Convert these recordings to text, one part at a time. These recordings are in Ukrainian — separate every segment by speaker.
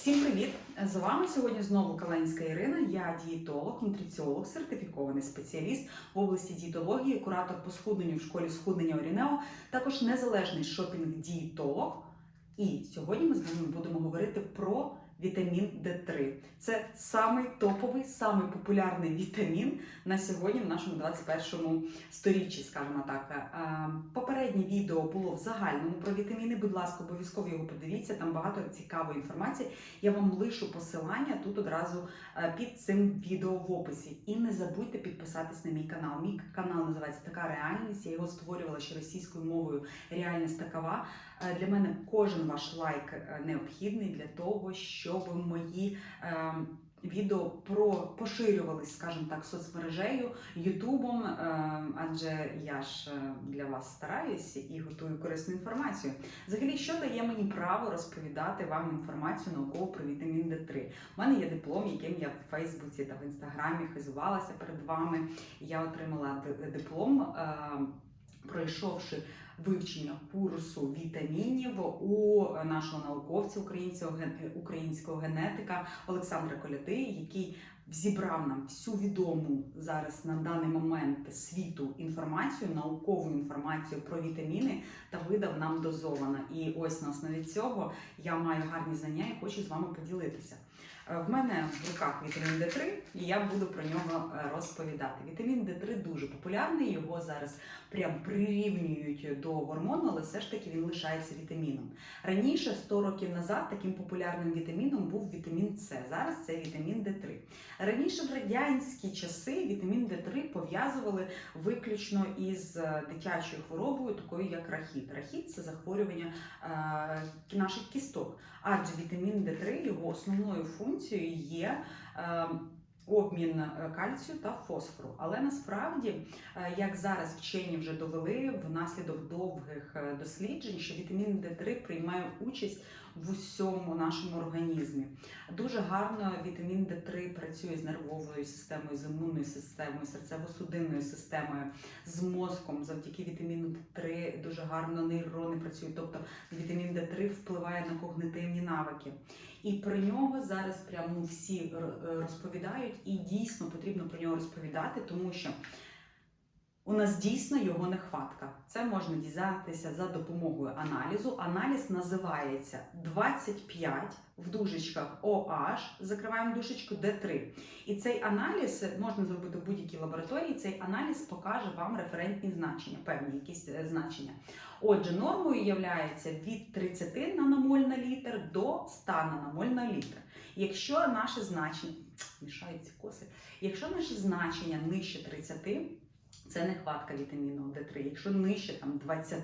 Speaker 1: Всім привіт! З вами сьогодні знову Каленська Ірина. Я дієтолог, нутриціолог, сертифікований спеціаліст в області дієтології, куратор по схудненню в школі схуднення Орінео, також незалежний шопінг-дієтолог. І сьогодні ми з вами будемо говорити про вітамін Д3. Це самий топовий, самий популярний вітамін на сьогодні в нашому 21 сторіччі, скажімо так. Е, Попереднє відео було в загальному про вітаміни. Будь ласка, обов'язково його подивіться. Там багато цікавої інформації. Я вам лишу посилання тут одразу е, під цим відео в описі. І не забудьте підписатись на мій канал. Мій канал називається Така реальність. Я його створювала ще російською мовою. Реальність такова. Е, Для мене кожен ваш лайк е, необхідний для того, щоб мої е, відео про поширювались, скажімо так, соцмережею, Ютубом, е, адже я ж е, для вас стараюся і готую корисну інформацію. Взагалі, що дає мені право розповідати вам інформацію наукову про вітамін Д3? У мене є диплом, яким я в Фейсбуці та в інстаграмі хизувалася перед вами. Я отримала диплом. е, Пройшовши вивчення курсу вітамінів у нашого науковця українського ген- українського генетика Олександра Коляди, який зібрав нам всю відому зараз на даний момент світу інформацію, наукову інформацію про вітаміни та видав нам дозовано. І ось на основі цього я маю гарні знання і хочу з вами поділитися. Е, В мене в руках вітамін Д3, і я буду про нього е, розповідати. Вітамін Д3 дуже популярний, його зараз прям прирівнюють до гормону, але все ж таки він лишається вітаміном. Раніше, 100 років назад, таким популярним вітаміном був вітамін С. Зараз це вітамін Д3. Раніше в радянські часи вітамін Д3 пов'язували виключно із е, дитячою хворобою, такою як рахіт. Рахіт це захворювання наших кісток. Адже вітамін Д3 його основною функцією є. е, Обмін е, кальцію та фосфору, але насправді, е, як зараз вчені вже довели внаслідок довгих досліджень, що вітамін Д3 приймає участь в усьому нашому організмі. Дуже гарно вітамін Д3 працює з нервовою системою, з імунною системою, серцево-судинною системою, з мозком. Завдяки вітаміну Д3 дуже гарно нейрони працюють. Тобто вітамін Д3 впливає на когнитивні навики. І про нього зараз прямо всі е, розповідають, і дійсно потрібно про нього розповідати, тому що у нас дійсно його нехватка. Це можна дізнатися за допомогою аналізу. Аналіз називається 25 в дужечках OH, закриваємо дужечку D3. І цей аналіз можна зробити в будь-якій лабораторії. Цей аналіз покаже вам референтні значення, певні якісь е, значення. Отже, нормою є від 30 наномоль на літр до 100 наномоль на літр. Якщо наше значення мішаються коси, якщо наше значення нижче 30, це нехватка вітаміну Д3. Якщо нижче там 20,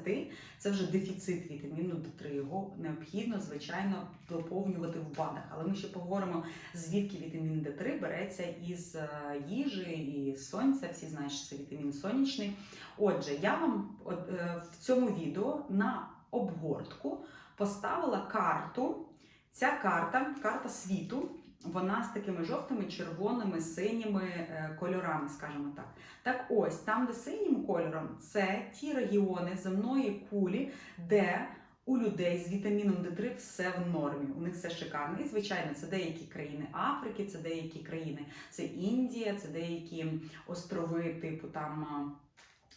Speaker 1: це вже дефіцит вітаміну Д3. Його необхідно, звичайно, доповнювати в БАДах. Але ми ще поговоримо, звідки вітамін Д3 береться із е, їжі і сонця. Всі знають, що це вітамін сонячний. Отже, я вам е, в цьому відео на обгортку поставила карту. Ця карта, карта світу, вона з такими жовтими, червоними, синіми е, кольорами, скажімо так. Так ось, там, де синім кольором, це ті регіони земної кулі, де у людей з вітаміном Д3 все в нормі. У них все шикарно. І, звичайно, це деякі країни Африки, це деякі країни, це Індія, це деякі острови, типу там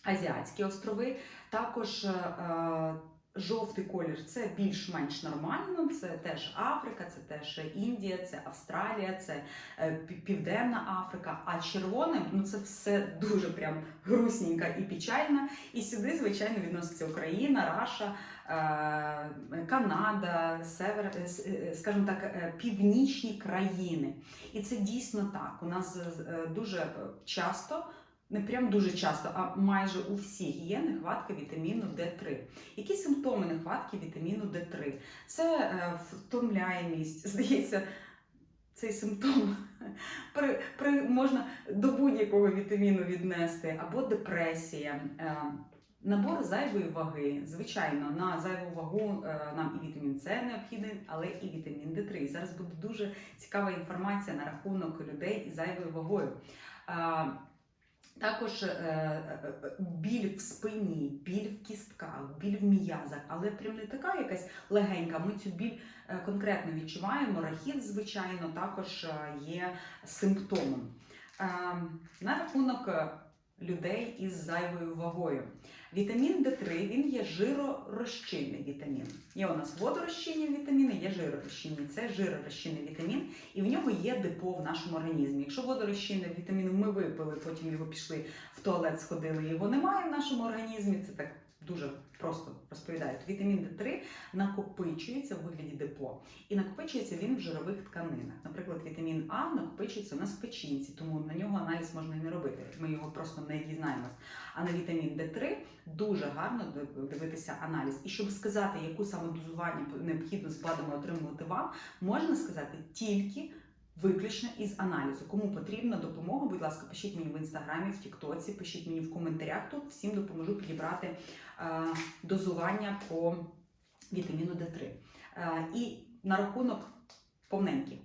Speaker 1: Азіатські острови. Також. е, е, Жовтий колір це більш-менш нормально. Це теж Африка, це теж Індія, це Австралія, це е, Південна Африка. А червоним ну це все дуже прям грустненько і печально. І сюди, звичайно, відноситься Україна, Раша, е, Канада, Север, е, скажімо так, північні країни. І це дійсно так. У нас дуже часто. Не прям дуже часто, а майже у всіх є нехватка вітаміну Д3. Які симптоми нехватки вітаміну Д3? Це е, втомляємість. Здається, цей симптом при, при, можна до будь-якого вітаміну віднести, або депресія. Е, Набор зайвої ваги. Звичайно, на зайву вагу е, нам і вітамін С необхідний, але і вітамін Д3. І зараз буде дуже цікава інформація на рахунок людей із зайвою вагою. Е, Також е, е, е, біль в спині, біль в кістках, біль в м'язах, але прям не така якась легенька. Ми цю біль конкретно відчуваємо. Рахіт, звичайно, також є симптомом. Е, На рахунок людей із зайвою вагою. Вітамін Д3 він є жиророзчинний вітамін. Є у нас водорозчинні вітаміни, є жиророзчинні. Це жиророзчинний вітамін, і в нього є депо в нашому організмі. Якщо водорозчинний вітамін ми випили, потім його пішли в туалет, сходили, його немає в нашому організмі. Це так дуже просто розповідають. Вітамін D3 накопичується в вигляді депо. І накопичується він в жирових тканинах. Наприклад, вітамін А накопичується у нас тому на нього аналіз можна і не робити. Ми його просто не дізнаємось. А на вітамін D3 дуже гарно дивитися аналіз. І щоб сказати, яку саме дозування необхідно з отримувати вам, можна сказати тільки. Виключно із аналізу. Кому потрібна допомога, будь ласка, пишіть мені в інстаграмі, в Тіктоці, пишіть мені в коментарях. Тут всім допоможу підібрати е, дозування по вітаміну Д3. Е, і на рахунок повненькі.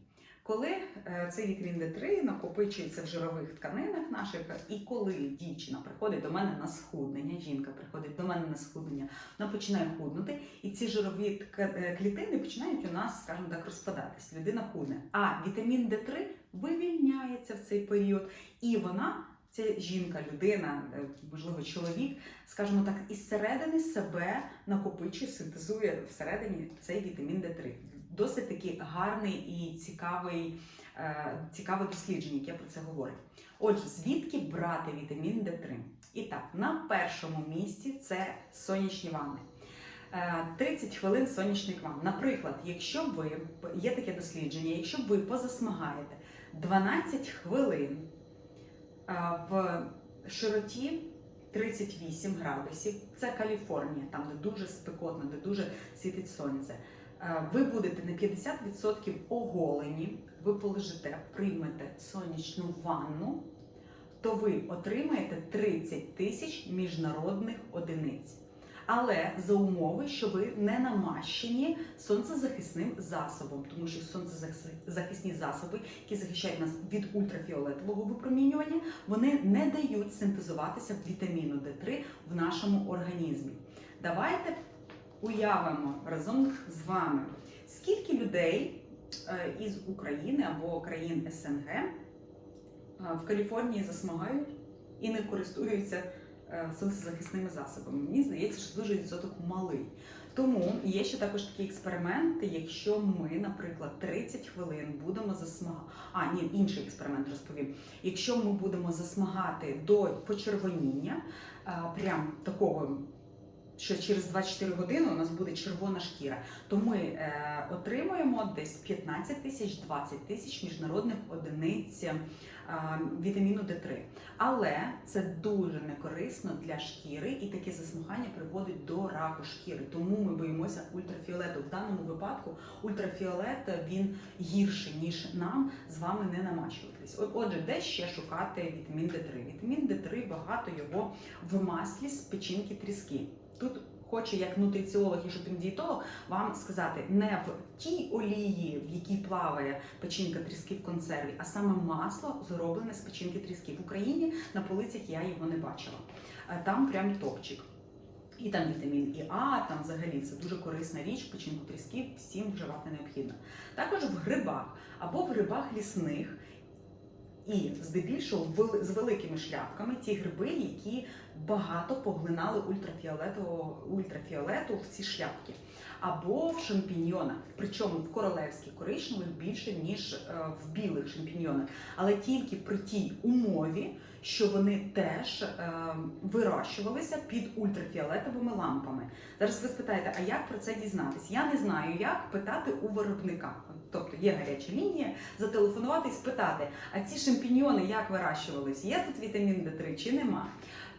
Speaker 1: Коли е, цей вітамін Д3 накопичується в жирових тканинах наших, і коли дівчина приходить до мене на схуднення, жінка приходить до мене на схуднення, вона починає худнути, і ці жирові е, клітини починають у нас, скажімо так, розпадатись. Людина худне. А вітамін Д3 вивільняється в цей період, і вона. Ця жінка, людина, е, можливо, чоловік, скажімо так, із середини себе накопичує, синтезує всередині цей вітамін Д3. Досить таки гарний і цікавий, е, цікаве дослідження, яке про це говорить. Отже, звідки брати вітамін Д3? І так, на першому місці це сонячні ванни. Е, 30 хвилин сонячних ванн. Наприклад, якщо ви є таке дослідження, якщо ви позасмагаєте 12 хвилин е, в широті 38 градусів, це Каліфорнія, там де дуже спекотно, де дуже світить сонце. Е, Ви будете на 50% оголені, ви полежите, приймете сонячну ванну, то ви отримаєте 30 тисяч міжнародних одиниць. Але за умови, що ви не намащені сонцезахисним засобом, тому що сонцезахисні засоби, які захищають нас від ультрафіолетового випромінювання, вони не дають синтезуватися вітаміну Д3 в нашому організмі. Давайте уявимо разом з вами, скільки людей е, із України або країн СНГ е, в Каліфорнії засмагають і не користуються е, сонцезахисними засобами. Мені здається, що дуже відсоток малий. Тому є ще також такі експерименти, якщо ми, наприклад, 30 хвилин будемо засмагати. А, ні, інший експеримент розповім. Якщо ми будемо засмагати до почервоніння, прям такого що через 24 години у нас буде червона шкіра, то ми е, отримуємо десь 15 тисяч 20 тисяч міжнародних одиниць е, вітаміну Д3. Але це дуже некорисно для шкіри, і таке засмагання приводить до раку шкіри. Тому ми боїмося ультрафіолету. В даному випадку ультрафіолет він гірший ніж нам з вами не намачуватись. Отже, де ще шукати вітамін Д3? Вітамін Д3 багато його в маслі з печінки тріски. Тут хочу, як нутриціолог і шопінг-дієтолог, вам сказати не в тій олії, в якій плаває печінка тріски в консерві, а саме масло зроблене з печінки тріски. В Україні на полицях я його не бачила. Е, Там прям топчик. І там вітамін і А, там взагалі це дуже корисна річ, печінку тріски всім вживати необхідно. Також в грибах або в грибах лісних. І здебільшого з великими шляпками ті гриби, які багато поглинали ультрафіолетового ультрафіолету в ці шляпки, або в шампіньйонах, причому в королевських коричневих більше ніж е, в білих шампіньйонах, але тільки при тій умові, що вони теж е, вирощувалися під ультрафіолетовими лампами. Зараз ви спитаєте, а як про це дізнатись? Я не знаю, як питати у виробника. Тобто є гаряча лінія, зателефонувати і спитати, а ці шампіньйони як вирощувались? Є тут вітамін Д3 чи нема?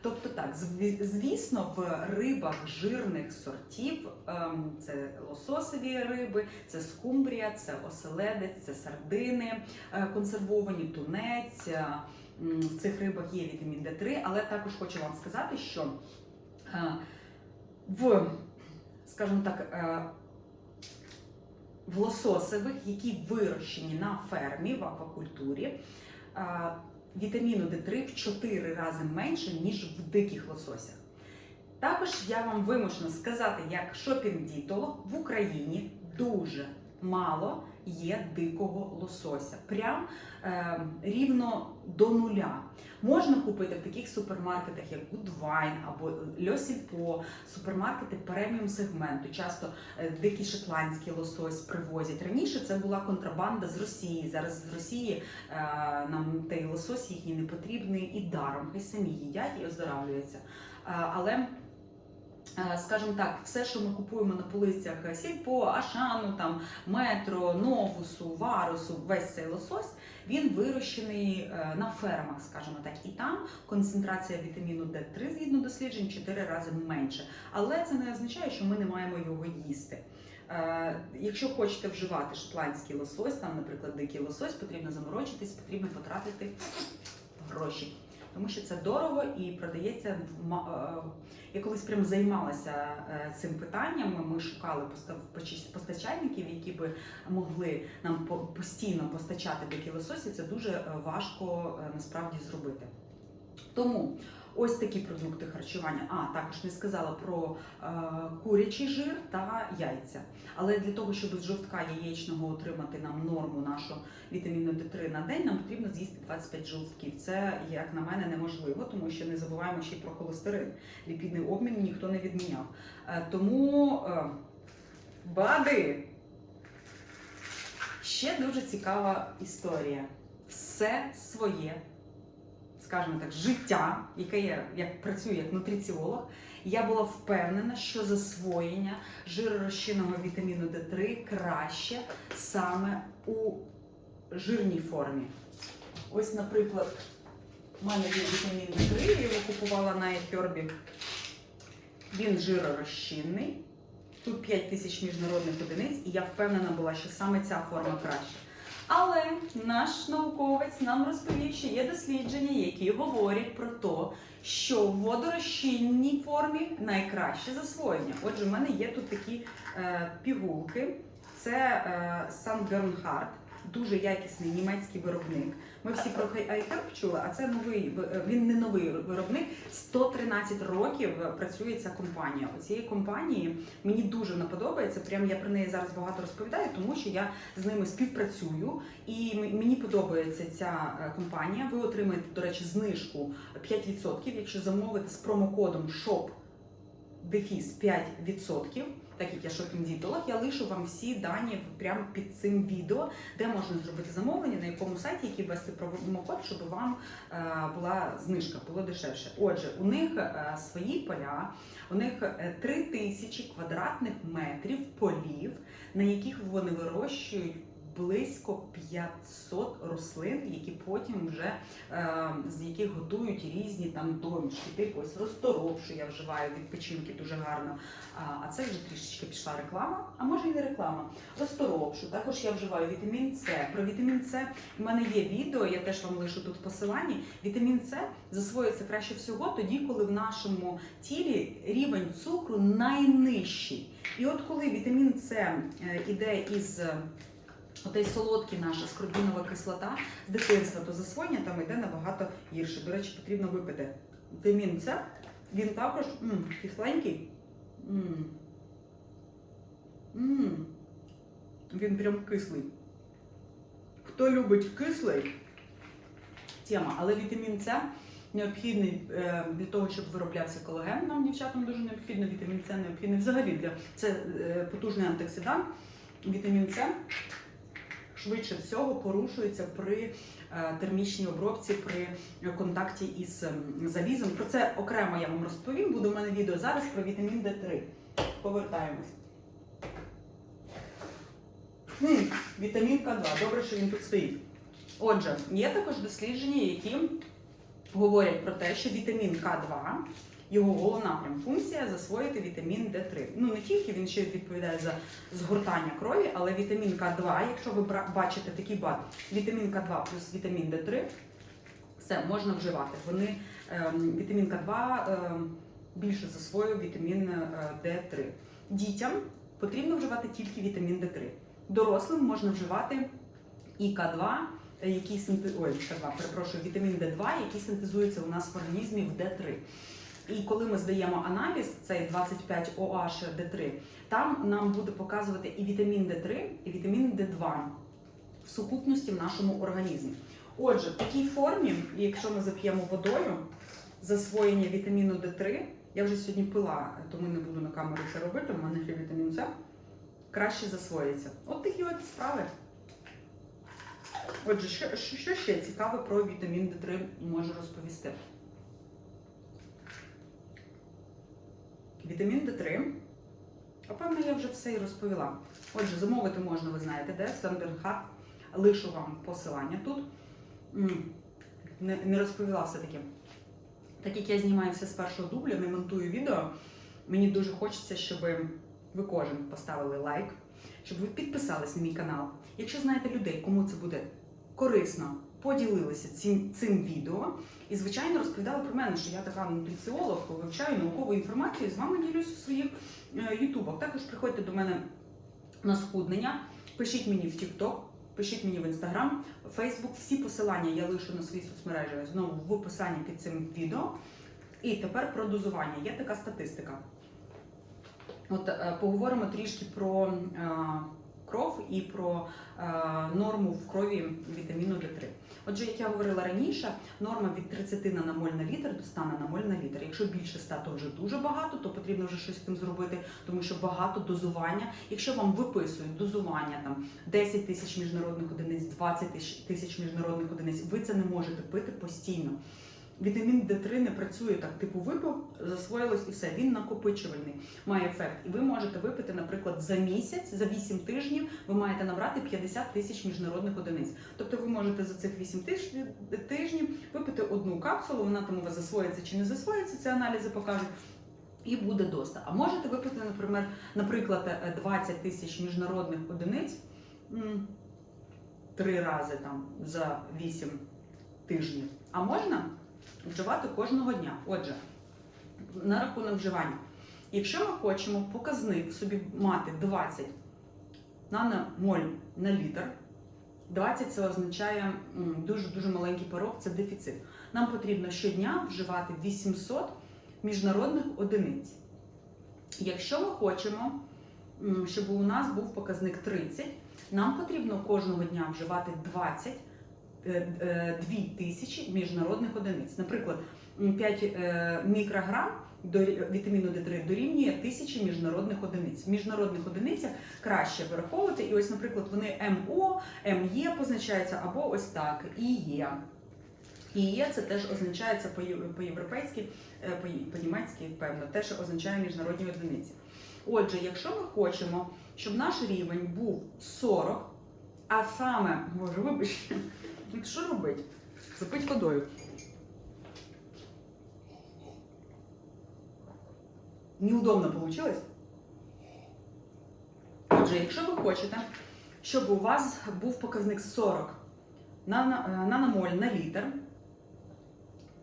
Speaker 1: Тобто так, звісно, в рибах жирних сортів ем, це лососові риби, це скумбрія, це оселедець, це сардини е, консервовані, тунець. е, В цих рибах є вітамін Д3, але також хочу вам сказати, що е, в, скажімо так, в лососевих, які вирощені на фермі в аквакультурі, е, вітаміну Д3 в 4 рази менше, ніж в диких лососях. Також я вам вимушена сказати, як шопінг-дієтолог в Україні дуже мало є дикого лосося. Прям е, рівно до нуля. Можна купити в таких супермаркетах, як Goodwine або Льосільпо, супермаркети преміум сегменту. Часто е, дикий шотландський лосось привозять. Раніше це була контрабанда з Росії. Зараз з Росії е, нам той лосось їхній не потрібний і даром. Хай самі їдять і оздоравлюються. Е, але Е, Скажімо так, все, що ми купуємо на полицях е, Сільпо, Ашану, там метро, Новусу, Варусу, весь цей лосось, він вирощений е, на фермах, скажімо так, і там концентрація вітаміну Д3 згідно досліджень 4 рази менше. Але це не означає, що ми не маємо його їсти. Е, Якщо хочете вживати шотландський лосось, там, наприклад, дикий лосось, потрібно заморочитись, потрібно потратити гроші. Тому що це дорого і продається в е, я колись прям займалася е, цим питанням. Ми шукали постачальників, які би могли нам постійно постачати такі лососі. Це дуже е, важко насправді зробити. Тому ось такі продукти харчування. А також не сказала про е, курячий жир та яйця. Але для того, щоб з жовтка яєчного отримати нам норму нашого вітаміну Д3 на день, нам потрібно з'їсти 25 жовтків. Це, як на мене, неможливо, тому що не забуваємо ще й про холестерин. Ліпідний обмін ніхто не відміняв. Е, Тому е, бади! Ще дуже цікава історія. Все своє, скажімо так, життя, яке я як працюю як нутриціолог, я була впевнена, що засвоєння жиророзчинного вітаміну Д3 краще саме у жирній формі. Ось, наприклад, у мене є вітамін Д3, я його купувала на iHerb. Він жиророзчинний. Тут 5 тисяч міжнародних одиниць, і я впевнена була, що саме ця форма краще. Але наш науковець нам розповів, що є дослідження, які говорять про те, що в водорозчинній формі найкраще засвоєння. Отже, в мене є тут такі е, пігулки. Це е, Сан Бернхард, дуже якісний німецький виробник. Ми всі про iHerb чули, а це новий ви- е, він не новий виробник. 113 років працює ця компанія. У цієї компанії мені дуже не подобається. Прям я про неї зараз багато розповідаю, тому що я з ними співпрацюю, і мені подобається ця е, компанія. Ви отримаєте, до речі, знижку 5%, якщо замовити з промокодом SHOP дефіс 5%. Так як я шопінг-дієтолог, я лишу вам всі дані прямо під цим відео, де можна зробити замовлення, на якому сайті, який ввести промокод, щоб вам е, була знижка, було дешевше. Отже, у них е, свої поля, у них е, 3 тисячі квадратних метрів полів, на яких вони вирощують близько 500 рослин, які потім вже е, з яких готують різні там домішки. Типу ось розторов, що я вживаю від печінки дуже гарно. А, це вже трішечки пішла реклама, а може і не реклама. Розторопшу. Також я вживаю вітамін С. Про вітамін С в мене є відео, я теж вам лишу тут в посиланні. Вітамін С засвоюється краще всього тоді, коли в нашому тілі рівень цукру найнижчий. І от коли вітамін С е, іде із Отей солодкий наша скорбінова кислота з дитинства, то засвоєння там йде набагато гірше. До речі, потрібно випити. Вітамін С, він також м, кисленький. М. М. Він прям кислий. Хто любить кислий, тема, але вітамін С необхідний е, для того, щоб вироблявся колаген. Нам, дівчатам, дуже необхідно. Вітамін С необхідний взагалі для це е, потужний антиоксидант. Вітамін С швидше всього порушується при е, термічній обробці, при контакті із ем, залізом. Про це окремо я вам розповім. Буде в мене відео зараз про вітамін Д3. Повертаємось. Вітамін К2. Добре, що він тут стоїть. Отже, є також дослідження, які говорять про те, що вітамін К2 його головна прям функція засвоїти вітамін Д3. Ну не тільки він ще відповідає за згортання крові, але вітамін К2, якщо ви бачите такий бат, вітамін К2 плюс вітамін Д3, все можна вживати. Вони ем, вітамін К2 ем, більше засвоює вітамін е, Д3. Дітям потрібно вживати тільки вітамін Д3. Дорослим можна вживати і К2, е, який синте... Ой, К2, перепрошую, вітамін Д2, який синтезується у нас в організмі в Д3. І коли ми здаємо аналіз, цей 25 OH D3, там нам буде показувати і вітамін D3, і вітамін D2 в сукупності в нашому організмі. Отже, в такій формі, якщо ми зап'ємо водою, засвоєння вітаміну D3, я вже сьогодні пила, тому не буду на камеру це робити, у мене є вітамін С, краще засвоїться. От такі от справи. Отже, що що ще цікаве про вітамін D3 можу розповісти? Вітамін D3. Напевно, я вже все і розповіла. Отже, замовити можна, ви знаєте, де Сандерхат. Лишу вам посилання тут. Не, не розповіла все-таки. Так як я знімаю все з першого дубля, не монтую відео, мені дуже хочеться, щоб ви кожен поставили лайк, щоб ви підписались на мій канал. Якщо знаєте людей, кому це буде корисно, поділилися цим, цим відео. І, звичайно, розповідали про мене, що я така нутриціолог, вивчаю наукову інформацію і з вами ділюсь у своїх е, ютубах. Також приходьте до мене на схуднення, пишіть мені в TikTok, пишіть мені в Instagram, Facebook. Всі посилання я лишу на свої соцмережі знову в описанні під цим відео. І тепер про дозування. Є така статистика. От е, поговоримо трішки про е, кров і про е, норму в крові вітаміну D3. Отже, як я говорила раніше, норма від 30 наномоль на літр до 100 наномоль на літр. Якщо більше 100, то вже дуже багато, то потрібно вже щось з тим зробити, тому що багато дозування. Якщо вам виписують дозування там 10 тисяч міжнародних одиниць, 20 тисяч- тисяч міжнародних одиниць, ви це не можете пити постійно. Вітамін D3 не працює так, типу випив, засвоїлось і все. Він накопичувальний, має ефект. І ви можете випити, наприклад, за місяць, за 8 тижнів, ви маєте набрати 50 тисяч міжнародних одиниць. Тобто ви можете за цих 8 тижнів випити одну капсулу, вона там у вас засвоїться чи не засвоїться, це аналізи покажуть. І буде доста. А можете випити, наприклад, наприклад, е, 20 тисяч міжнародних одиниць три рази там за 8 тижнів. А можна вживати кожного дня. Отже, на рахунок вживання. Якщо ми хочемо показник собі мати 20 наномоль на літр, 20 це означає дуже-дуже маленький порог, це дефіцит. Нам потрібно щодня вживати 800 міжнародних одиниць. Якщо ми хочемо, щоб у нас був показник 30, нам потрібно кожного дня вживати 20 е, е, 2 тисячі міжнародних одиниць. Наприклад, 5 е, мікрограм вітаміну D3 дорівнює тисячі міжнародних одиниць. В міжнародних одиницях краще вираховувати. І ось, наприклад, вони МО, МЄ позначаються або ось так, ІЄ. ІЄ це теж означається по- по-європейськи, е, по- по-німецьки, певно, теж означає міжнародні одиниці. Отже, якщо ми хочемо, щоб наш рівень був 40, а саме, може, вибачте, що робити? Запить водою. Неудобно получилось? Отже, якщо ви хочете, щоб у вас був показник 40 е, наномоль на літр,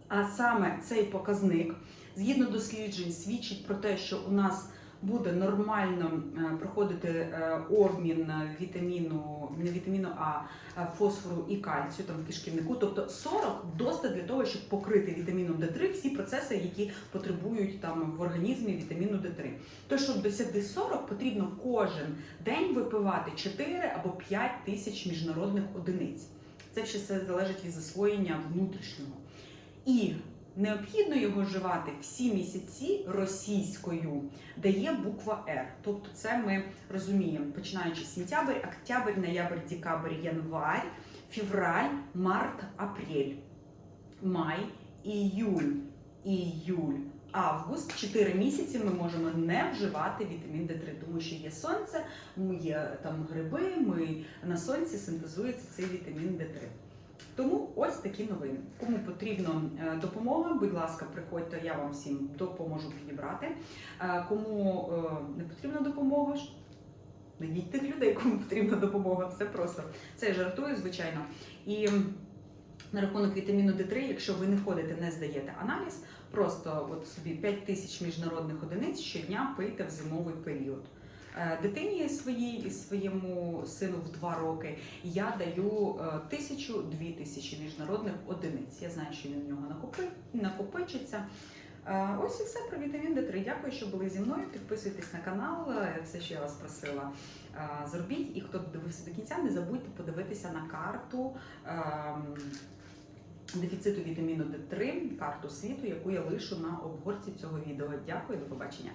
Speaker 1: а саме цей показник, згідно досліджень, свідчить про те, що у нас буде нормально е, проходити е, обмін вітаміну, не вітаміну, а фосфору і кальцію там в кишківнику. Тобто 40 доста для того, щоб покрити вітаміном D3 всі процеси, які потребують там в організмі вітаміну D3. То, щоб досягти 40, потрібно кожен день випивати 4 або 5 тисяч міжнародних одиниць. Це ще все залежить від засвоєння внутрішнього. І необхідно його вживати всі місяці російською, де є буква Р. Тобто це ми розуміємо, починаючи з сентябрь, октябрь, ноябрь, декабрь, январь, февраль, март, апрель, май, іюль, іюль. Август, 4 місяці ми можемо не вживати вітамін D3, тому що є сонце, є там гриби, ми на сонці синтезується цей вітамін D3. Тому ось такі новини. Кому потрібна е, допомога, будь ласка, приходьте, я вам всім допоможу підібрати. Е, Кому е, не потрібна допомога, найдіть тих людей, кому потрібна допомога. Все просто. Це я жартую, звичайно. І на рахунок вітаміну D3, якщо ви не ходите, не здаєте аналіз, просто от собі 5 тисяч міжнародних одиниць щодня пийте в зимовий період. Е, Дитині своїй і своєму сину в два роки я даю е, тисячу дві тисячі міжнародних одиниць. Я знаю, що він в нього накопичиться. Е, Ось і все про вітамін Д3. Дякую, що були зі мною. Підписуйтесь на канал. Все, що я вас просила, зробіть. І хто дивився до кінця, не забудьте подивитися на карту. ем, Дефіциту вітаміну Д3, карту світу, яку я лишу на обгорці цього відео. Дякую, до побачення.